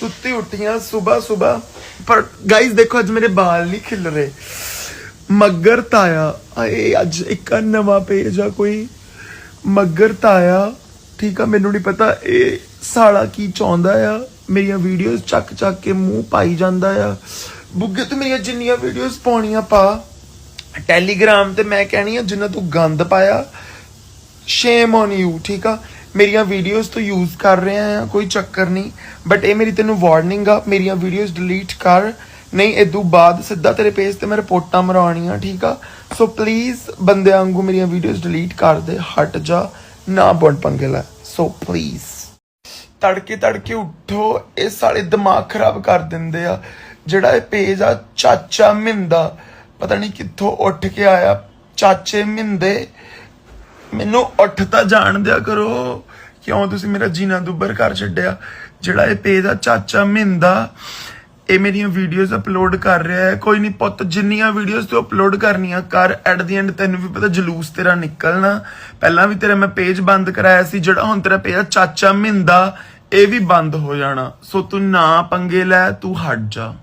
ਸੁੱਤੀ ਉੱਠੀਆਂ ਸਵੇਰ ਸਵੇਰ। ਪਰ ਗਾਇਸ ਦੇਖੋ, ਅੱਜ ਮੇਰੇ ਵਾਲ ਨਹੀਂ ਖਿਲ ਰਹੇ। ਮੱਗਰ ਤਾਇਆ, ਆਏ, ਅੱਜ ਇੱਕ ਨਵਾਂ ਪੇਜ ਆ ਕੋਈ। ਮੱਗਰ ਤਾਇਆ, ਠੀਕ ਆ, ਮੈਨੂੰ ਨਹੀਂ ਪਤਾ, ਇਹ ਸਾਲਾ ਕੀ ਚਾਹੁੰਦਾ ਆ? ਮੇਰੀਆਂ ਵੀਡੀਓਜ਼ ਚੱਕ ਚੱਕ ਕੇ ਮੂੰਹ ਪਾਈ ਜਾਂਦਾ ਆ। ਬੁੱਗੇ ਤੇ ਮੇਰੀਆਂ ਜਿੰਨੀਆਂ ਵੀਡੀਓਜ਼ ਪਾਉਣੀਆਂ ਪਾ। ਟੈਲੀਗ੍ਰਾਮ ਤੇ ਮੈਂ ਕਹਿਣੀ ਆ ਜਿੰਨਾ ਤੂੰ ਗੰਦ ਪਾਇਆ ਸ਼ੇਮ ਔਨ ਯੂ ਠੀਕ ਆ? ਮੇਰੀਆਂ ਵੀਡੀਓਜ਼ ਤੋਂ ਯੂਜ਼ ਕਰ ਰਿਹਾ ਆ, ਕੋਈ ਚੱਕਰ ਨਹੀਂ। ਬਟ ਇਹ ਮੇਰੀ ਤੈਨੂੰ ਵਾਰਨਿੰਗ ਆ, ਮੇਰੀਆਂ ਵੀਡੀਓਜ਼ ਡਿਲੀਟ ਕਰ। ਨਹੀਂ ਇਦੋਂ ਬਾਅਦ ਸਿੱਧਾ ਤੇਰੇ ਪੇਜ ਤੇ ਮੈਂ ਰਿਪੋਰਟਾਂ ਮਰਾਉਣੀਆਂ, ਠੀਕ ਆ? ਸੋ ਪਲੀਜ਼ ਬੰਦੇ ਵਾਂਗੂ ਮੇਰੀਆਂ ਵੀਡੀਓਜ਼ ਡਿਲੀਟ ਕਰ ਦੇ, ਹਟ ਜਾ, ਨਾ ਬਣ ਪੰਗੇ ਲੈ। ਸੋ ਪਲੀਜ਼ ਤੜਕੇ ਤੜਕੇ ਉੱਠੋ, ਇਹ ਸਾਲੇ ਦਿਮਾਗ ਖਰਾਬ ਕਰ ਦਿੰਦੇ ਆ। ਜਿਹੜਾ ਇਹ ਪੇਜ ਆ, ਚਾਚਾ ਮਿੰਦਾ, ਪਤਾ ਨਹੀਂ ਕਿੱਥੋਂ ਉੱਠ ਕੇ ਆਇਆ। ਚਾਚੇ ਮਿੰਦੇ ਮੈਨੂੰ ਉੱਠ ਤਾਂ ਜਾਣ ਦਿਆ ਕਰੋ। ਕਿਉਂ ਤੁਸੀਂ ਮੇਰਾ ਜੀਣਾ ਦੁੱਬਰ ਕਰ ਛੱਡਿਆ? ਜਿਹੜਾ ਇਹ ਪੇਜ ਆ, ਚਾਚਾ ਮਿੰਦਾ, ਇਹ ਮੇਰੀਆਂ ਵੀਡੀਓਜ਼ ਅਪਲੋਡ ਕਰ ਰਿਹਾ ਹੈ। ਕੋਈ ਨਹੀਂ ਪੁੱਤ, ਜਿੰਨੀਆਂ ਵੀਡੀਓਜ਼ ਤੂੰ ਅਪਲੋਡ ਕਰਨੀਆਂ ਕਰ ਐਟ ਦੀ ਐਂਡ ਤੈਨੂੰ ਵੀ ਪਤਾ ਜਲੂਸ ਤੇਰਾ ਨਿਕਲਣਾ। ਪਹਿਲਾਂ ਵੀ ਤੇਰਾ ਮੈਂ ਪੇਜ ਬੰਦ ਕਰਾਇਆ ਸੀ, ਜਿਹੜਾ ਹੁਣ ਤੇਰਾ ਪੇਜ ਚਾਚਾ ਮਿੰਦਾ, ਇਹ ਵੀ ਬੰਦ ਹੋ ਜਾਣਾ। ਸੋ ਤੂੰ ਨਾ ਪੰਗੇ ਲੈ, ਤੂੰ ਹਟ ਜਾ।